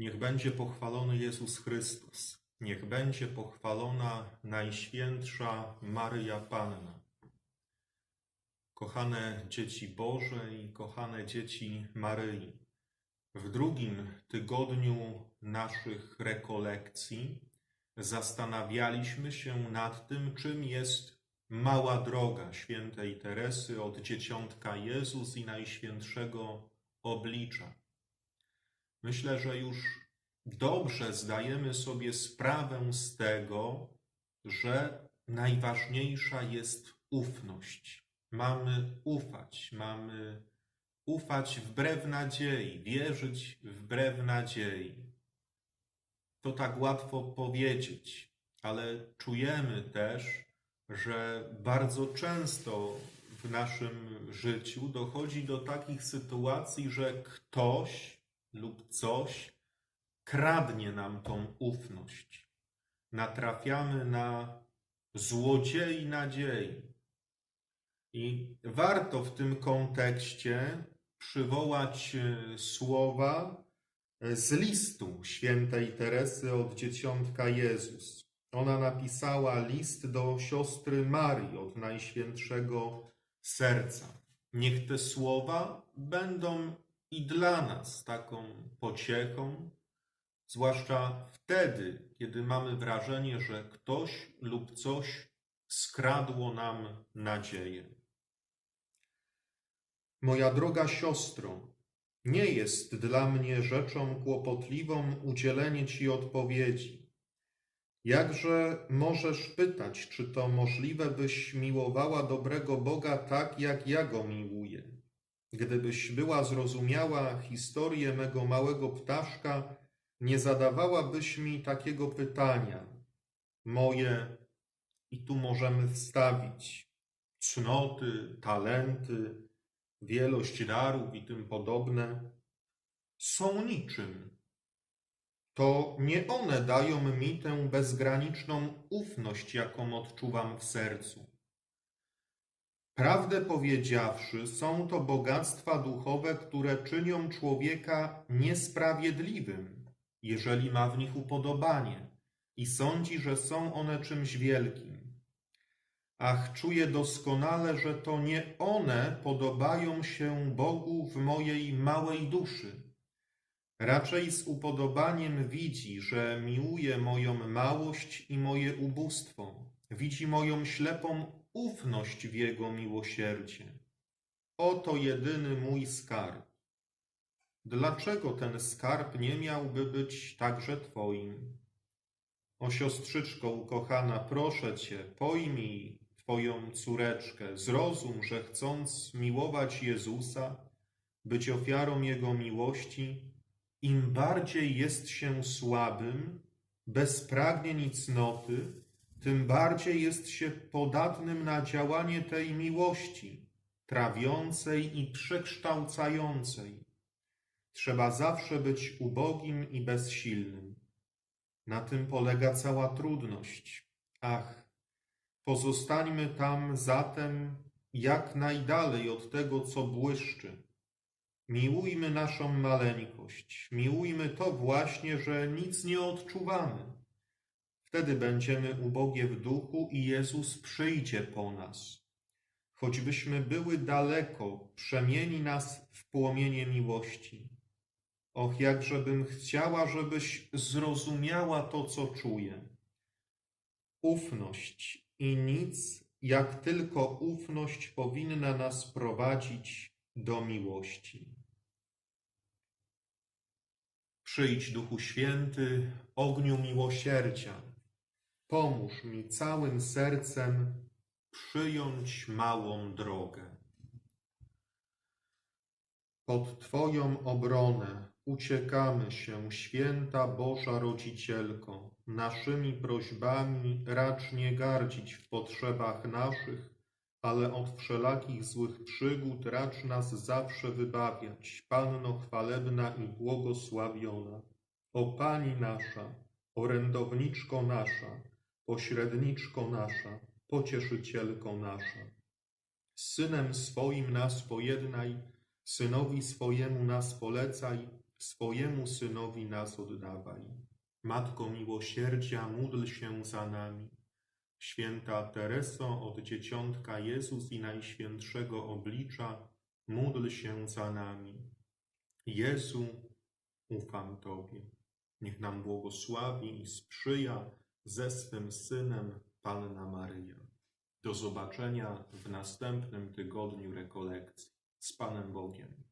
Niech będzie pochwalony Jezus Chrystus. Niech będzie pochwalona Najświętsza Maryja Panna. Kochane dzieci Boże i kochane dzieci Maryi, w drugim tygodniu naszych rekolekcji zastanawialiśmy się nad tym, czym jest mała droga świętej Teresy od dzieciątka Jezus i Najświętszego Oblicza. Myślę, że już dobrze zdajemy sobie sprawę z tego, że najważniejsza jest ufność. Mamy ufać, mamy ufać wbrew nadziei, wierzyć wbrew nadziei. To tak łatwo powiedzieć, ale czujemy też, że bardzo często w naszym życiu dochodzi do takich sytuacji, że ktoś lub coś kradnie nam tą ufność. Natrafiamy na złodziei nadziei. I warto w tym kontekście przywołać e, słowa e, z listu świętej Teresy od dzieciątka Jezus. Ona napisała list do siostry Marii od Najświętszego Serca. Niech te słowa będą i dla nas taką pociechą, zwłaszcza wtedy, kiedy mamy wrażenie, że ktoś lub coś skradło nam nadzieję. Moja droga siostro, nie jest dla mnie rzeczą kłopotliwą udzielenie Ci odpowiedzi. Jakże możesz pytać, czy to możliwe, byś miłowała dobrego Boga tak, jak ja go miłuję? Gdybyś była zrozumiała historię mego małego ptaszka, nie zadawałabyś mi takiego pytania. Moje, i tu możemy wstawić cnoty, talenty, wielość darów i tym podobne, są niczym. To nie one dają mi tę bezgraniczną ufność, jaką odczuwam w sercu. Prawdę powiedziawszy, są to bogactwa duchowe, które czynią człowieka niesprawiedliwym, jeżeli ma w nich upodobanie i sądzi, że są one czymś wielkim. Ach, czuję doskonale, że to nie one podobają się Bogu w mojej małej duszy. Raczej z upodobaniem widzi, że miłuje moją małość i moje ubóstwo. Widzi moją ślepą ufność w Jego miłosierdzie. Oto jedyny mój skarb. Dlaczego ten skarb nie miałby być także Twoim? O siostrzyczko ukochana, proszę Cię, pojmij Twoją córeczkę, zrozum, że chcąc miłować Jezusa, być ofiarą Jego miłości, im bardziej jest się słabym, bez pragnień i cnoty, tym bardziej jest się podatnym na działanie tej miłości, trawiącej i przekształcającej. Trzeba zawsze być ubogim i bezsilnym. Na tym polega cała trudność. Ach, pozostańmy tam zatem jak najdalej od tego, co błyszczy. Miłujmy naszą maleńkość, miłujmy to właśnie, że nic nie odczuwamy. Wtedy będziemy ubogie w duchu i Jezus przyjdzie po nas. Choćbyśmy były daleko, przemieni nas w płomienie miłości. Och, jakżebym chciała, żebyś zrozumiała to, co czuję. Ufność i nic, jak tylko ufność powinna nas prowadzić do miłości. Przyjdź, Duchu Święty, ogniu miłosierdzia. Pomóż mi całym sercem przyjąć małą drogę. Pod Twoją obronę uciekamy się, święta Boża Rodzicielko. Naszymi prośbami racz nie gardzić w potrzebach naszych, ale od wszelakich złych przygód racz nas zawsze wybawiać, Panno chwalebna i błogosławiona. O Pani nasza, orędowniczko nasza, pośredniczko nasza, pocieszycielko nasza. Z Synem swoim nas pojednaj, Synowi swojemu nas polecaj, swojemu Synowi nas oddawaj. Matko miłosierdzia, módl się za nami. Święta Tereso od Dzieciątka Jezus i Najświętszego Oblicza, módl się za nami. Jezu, ufam Tobie. Niech nam błogosławi i sprzyja ze swym Synem Panna Maryja. Do zobaczenia w następnym tygodniu rekolekcji. Z Panem Bogiem.